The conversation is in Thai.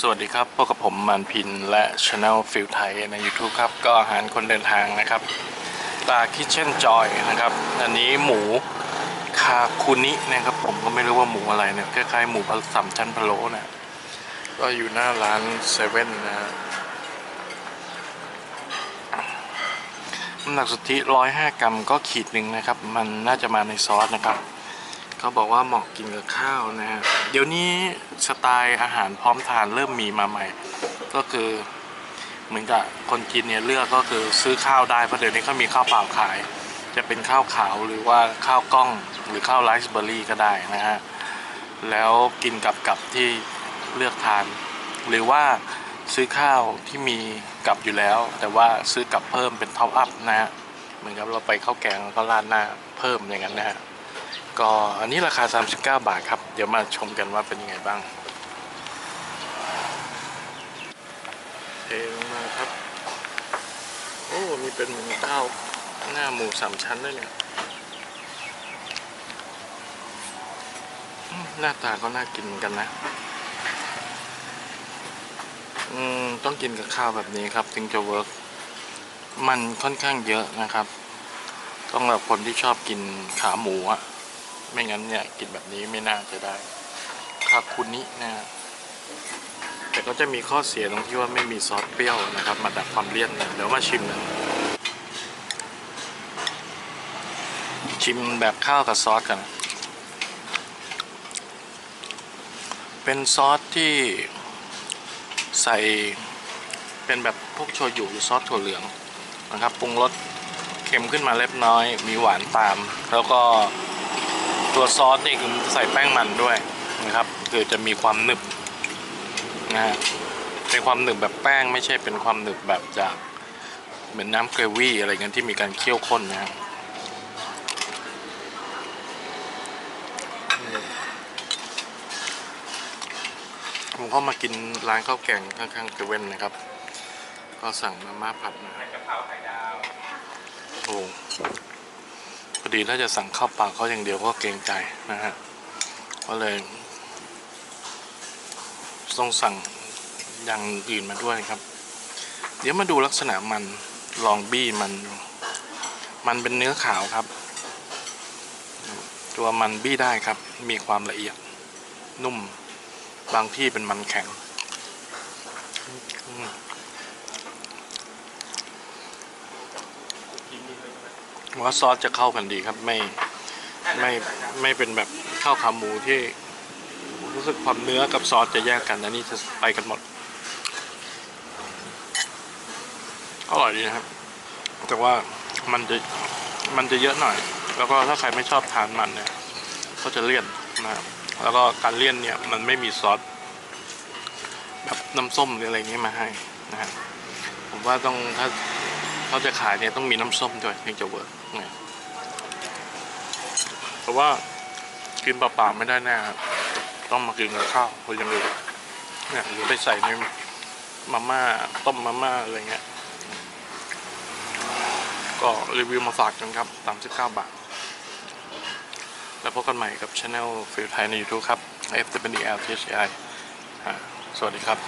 สวัสดีครับ พบกับผมมันพินและช anel ฟิลไทยใน YouTube ครับ ก็อาหารคนเดินทางนะครับตาคิ t เช่นจอยนะครับ อันนี้หมูคาคุนินะครับ ผมก็ไม่รู้ว่าหมูอะไรเนี่ยคล้ายๆหมูผสมชั้นพะโล้นะก็อยู่หน้าร้านเซเว่นนะฮะน้ำหนักสุทธิ105 กรัมก็ขีดหนึ่งนะครับ มันน่าจะมาในซอสนะครับ เขาบอกว่าเหมาะกินกับข้าวนะฮะเดี๋ยวนี้สไตล์อาหารพร้อมทานเริ่มมีมาใหม่ ก็คือเหมือนกับคนกินเนี่ยเลือกก็คือซื้อข้าวได้เพราะเดี๋ยวนี้เขามีข้าวเปล่าขาย จะเป็นข้าวขาวหรือว่าข้าวกล้องหรือข้าวไรซ์เบอร์รี่ก็ได้นะฮะแล้วกินกับกับที่เลือกทาน หรือว่าซื้อข้าวที่มีกับอยู่แล้ว แต่ว่าซื้อกับเพิ่มเป็นท็อปอัพนะฮะเหมือนกับเราไปข้าวแกงแล้วก็ราดหน้าเพิ่มอย่างนั้นนะฮะ ก็อันนี้ราคา 39 บาทครับ เดี๋ยวมาชมกันว่าเป็นยังไงบ้างเทลงมาครับ โอ้ มีเป็นหมูเต้า หน้าหมูสามชั้นด้วยเนี่ยหน้าตาก็น่ากินเหมือนกันนะ อืม ต้องกินกับข้าวแบบนี้ครับ ถึงจะเวิร์กมันค่อนข้างเยอะนะครับ ต้องแบบคนที่ชอบกินขาหมูอะ ไม่งั้นเนี่ยกินแบบนี้ไม่น่าจะได้คาคุนินะฮะแต่ก็จะมีข้อเสียตรงที่ว่าไม่มีซอสเปรี้ยวนะครับ มาดับความเลี่ยนนะเดี๋ยวมาชิมกันชิมแบบข้าวกับซอสกัน เป็นซอสที่ใส่เป็นแบบพวกโชยุหรือซอสถั่วเหลืองนะครับปรุงรสเค็มขึ้นมาเล็กน้อย มีหวานตาม แล้วก็ ตัวซอสนี่คือใส่แป้งมันด้วยนะครับคือจะมีความหนึบนะฮะเป็นความหนึบแบบแป้งไม่ใช่เป็นความหนึบแบบจากเหมือนน้ำเกรวี่อะไรเงี้ยที่มีการเคี่ยวข้นนะครับผมก็มากินร้านข้าวแกงข้างๆเซเว่นนะครับ ก็สั่งมาม่าผัดมากะโอ้ ดีถ้าจะสั่งข้าวปล่าเขาอย่างเดียวก็เกรงใจนะฮะก็เลย ต้องสั่งอย่างอื่นมาด้วยครับ เดี๋ยวมาดูลักษณะมันลองบี้มันมันเป็นเนื้อขาวครับ ตัวมันบี้ได้ครับ มีความละเอียด นุ่ม บางที่เป็นมันแข็งอืม ผม ว่าซอสจะเข้ากันดีครับไม่ไม่ไม่เป็นแบบข้าวขาหมูที่รู้สึกความเนื้อกับซอสจะแยกกันอันนี้จะไปกันหมดอร่อยดีนะครับ แต่ว่ามันจะมันจะเยอะหน่อย แล้วก็ถ้าใครไม่ชอบทานมันเนี่ยก็จะเลี่ยนนะครับแล้วก็การเลี่ยนเนี่ยมันไม่มีซอสแบบน้ำส้มหรืออะไรนี้มาให้นะฮะผมว่าต้องถ้าเขาจะขายเนี่ยต้องมีน้ำส้มด้วยถึงจะเวิร์ก เนี่ยเพราะว่ากินเปล่าๆไม่ได้แน่ครับ ต้องมากินกับข้าวเพราะอยังอื่นเนี่ยหรือไปใส่ในมาม่าต้มมาม่าอะไรเงี้ย ก็รีวิวมาฝากกันครับ 39 บาท แล้วพบกันใหม่กับช anel ฟิลไทยใน YouTube ครับ F W L T H I สวัสดีครับ